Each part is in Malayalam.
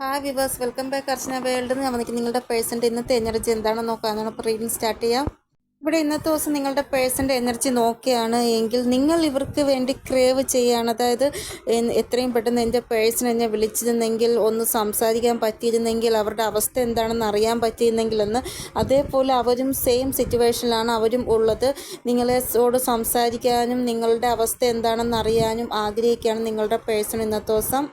Hi viewers welcome back Archana world ഞാൻ വന്നിട്ട് നിങ്ങളുടെ പേഴ്സന്റെ ഇന്നത്തെ എനർജി എന്താണെന്ന് നോക്കാനാണ്. അപ്പോൾ റീഡിങ് സ്റ്റാർട്ട് ചെയ്യാം. ഇവിടെ ഇന്നത്തെ ദിവസം നിങ്ങളുടെ പേഴ്സന്റെ എനർജി നോക്കുകയാണ് എങ്കിൽ നിങ്ങൾ ഇവർക്ക് വേണ്ടി ക്രേവ് ചെയ്യുകയാണ് അതായത് എത്രയും പെട്ടെന്ന് എന്റെ പേഴ്സൺ എന്നെ വിളിച്ചിരുന്നെങ്കിൽ ഒന്ന് സംസാരിക്കാൻ പറ്റിയിരുന്നെങ്കിൽ അവരുടെ അവസ്ഥ എന്താണെന്ന് അറിയാൻ പറ്റിയിരുന്നെങ്കിലെന്ന് അതേപോലെ അവരും സെയിം സിറ്റുവേഷനിലാണ് അവരും ഉള്ളത്. നിങ്ങളെസോട് സംസാരിക്കാനും നിങ്ങളുടെ അവസ്ഥ എന്താണെന്ന് അറിയാനും ആഗ്രഹിക്കുകയാണ് നിങ്ങളുടെ പേഴ്സൺ ഇന്നത്തെ ദിവസം.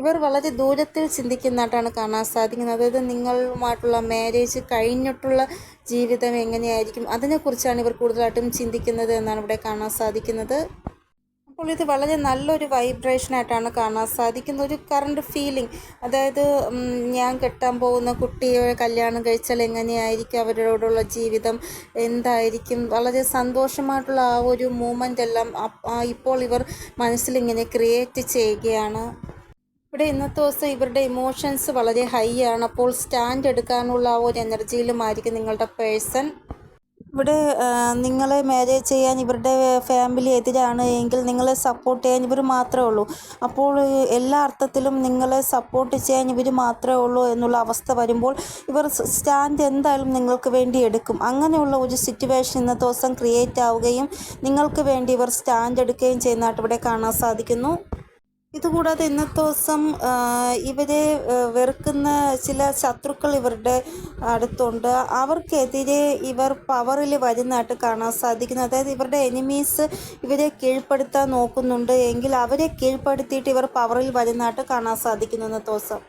ഇവർ വളരെ ദൂരത്തിൽ ചിന്തിക്കുന്നതായിട്ടാണ് കാണാൻ സാധിക്കുന്നത്. അതായത് നിങ്ങളുമായിട്ടുള്ള മാരേജ് കഴിഞ്ഞിട്ടുള്ള ജീവിതം എങ്ങനെയായിരിക്കും? അതിനെക്കുറിച്ചാണ് ഇവർ കൂടുതലായിട്ടും ചിന്തിക്കുന്നത് എന്നാണ് ഇവിടെ കാണാൻ സാധിക്കുന്നത്. അപ്പോൾ ഇത് വളരെ നല്ലൊരു വൈബ്രേഷനായിട്ടാണ് കാണാൻ സാധിക്കുന്നത്. ഒരു കറണ്ട് ഫീലിംഗ് അതായത് ഞാൻ കെട്ടാൻ പോകുന്ന കുട്ടിയെ കല്യാണം കഴിച്ചാൽ എങ്ങനെയായിരിക്കും അവരോടുള്ള ജീവിതം? എന്തായിരിക്കും? വളരെ സന്തോഷമായിട്ടുള്ള ആ ഒരു മൂമെന്റ് എല്ലാം ഇപ്പോൾ ഇവർ മനസ്സിലിങ്ങനെ ക്രിയേറ്റ് ചെയ്യുകയാണ്. ഇവിടെ ഇന്നത്തെ ദിവസം ഇവരുടെ ഇമോഷൻസ് വളരെ ഹൈ ആണ്. അപ്പോൾ സ്റ്റാൻഡ് എടുക്കാനുള്ള ആ ഒരു എനർജിയിലുമായിരിക്കും നിങ്ങളുടെ പേഴ്സൺ ഇവിടെ നിങ്ങളെ മാരേജ് ചെയ്യാൻ ഇവരുടെ ഫാമിലി എതിരാണ് എങ്കിൽ നിങ്ങളെ സപ്പോർട്ട് ചെയ്യാൻ ഇവർ മാത്രമേ ഉള്ളൂ. അപ്പോൾ എല്ലാ അർത്ഥത്തിലും നിങ്ങളെ സപ്പോർട്ട് ചെയ്യാൻ ഇവർ മാത്രമേ ഉള്ളൂ എന്നുള്ള അവസ്ഥ വരുമ്പോൾ ഇവർ സ്റ്റാൻഡ് എന്തായാലും നിങ്ങൾക്ക് വേണ്ടി എടുക്കും. അങ്ങനെയുള്ള ഒരു സിറ്റുവേഷൻ ഇന്നത്തെ ദിവസം ക്രിയേറ്റ് ആവുകയും നിങ്ങൾക്ക് വേണ്ടി ഇവർ സ്റ്റാൻഡ് എടുക്കുകയും ചെയ്യുന്നതായിട്ട് ഇവിടെ കാണാൻ സാധിക്കുന്നു. ഇതുകൂടാതെ ഇന്നത്തെ ദിവസം ഇവരെ വെറുക്കുന്ന ചില ശത്രുക്കൾ ഇവരുടെ അടുത്തുണ്ട്. അവർക്കെതിരെ ഇവർ പവറിൽ വരുന്നതായിട്ട് കാണാൻ സാധിക്കുന്നു. അതായത് ഇവരുടെ എനിമീസ് ഇവരെ കീഴ്പ്പെടുത്താൻ നോക്കുന്നുണ്ട്. എങ്കിൽ അവരെ കീഴ്പ്പെടുത്തിയിട്ട് ഇവർ പവറിൽ വരുന്നതായിട്ട് കാണാൻ സാധിക്കുന്നു ഇന്നത്തെ ദിവസം.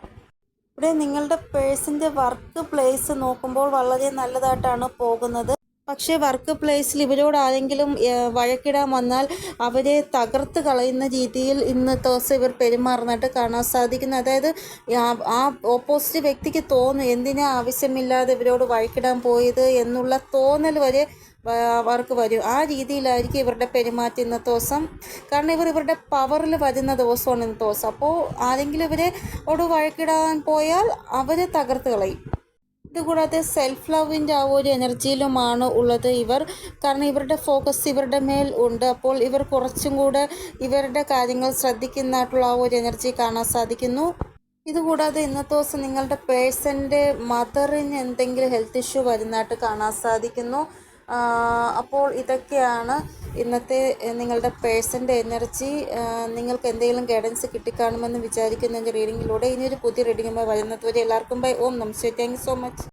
ഇവിടെ നിങ്ങളുടെ പേഴ്സിന്റെ വർക്ക് പ്ലേസ് നോക്കുമ്പോൾ വളരെ നല്ലതായിട്ടാണ് പോകുന്നത്. പക്ഷേ വർക്ക് പ്ലേസിൽ ഇവരോട് ആരെങ്കിലും വഴക്കിടാൻ വന്നാൽ അവരെ തകർത്ത് കളയുന്ന രീതിയിൽ ഇന്ന് ദിവസം ഇവർ പെരുമാറുന്നതായിട്ട് കാണാൻ സാധിക്കുന്നു. അതായത് ആ- ഓപ്പോസിറ്റ് വ്യക്തിക്ക് തോന്നും എന്തിനാ ആവശ്യമില്ലാതെ ഇവരോട് വഴക്കിടാൻ പോയത് എന്നുള്ള തോന്നൽ വരെ അവർക്ക് വരും. ആ രീതിയിലായിരിക്കും ഇവരുടെ പെരുമാറ്റം ഇന്നത്തെ ദിവസം. കാരണം ഇവർ ഇവരുടെ പവറിൽ വരുന്ന ദിവസമാണ് ഇന്നത്തെ ദിവസം. അപ്പോൾ ആരെങ്കിലും ഇവരെ ഓട് വഴക്കിടാൻ പോയാൽ അവരെ തകർത്ത് കളയും. ഇതുകൂടാതെ സെൽഫ് ലവിന്റെ ആ ഒരു എനർജിയിലുമാണ് ഉള്ളത് ഇവർ. കാരണം ഇവരുടെ ഫോക്കസ് ഇവരുടെ മേൽ ഉണ്ട്. അപ്പോൾ ഇവർ കുറച്ചും കൂടെ ഇവരുടെ കാര്യങ്ങൾ ശ്രദ്ധിക്കുന്നതായിട്ടുള്ള ആ ഒരു എനർജി കാണാൻ സാധിക്കുന്നു. ഇതുകൂടാതെ ഇന്നത്തെ ദിവസം നിങ്ങളുടെ പേഴ്സന്റെ മദറിന് എന്തെങ്കിലും ഹെൽത്ത് ഇഷ്യൂ വരുന്നതായിട്ട് കാണാൻ സാധിക്കുന്നു. അപ്പോൾ ഇതൊക്കെയാണ് ഇന്നത്തെ നിങ്ങളുടെ പേഴ്സന്റെ എനർജി. നിങ്ങൾക്ക് എന്തെങ്കിലും ഗൈഡൻസ് കിട്ടിക്കാണുമെന്ന് വിചാരിക്കുന്ന എന്റെ റീഡിങ്ങിലൂടെ ഇനിയൊരു പുതിയ റീഡിങ്ങുമായി വരുന്നത് വരെ എല്ലാവർക്കും ബൈ. ഓം നമസ്തേ. Thank so much.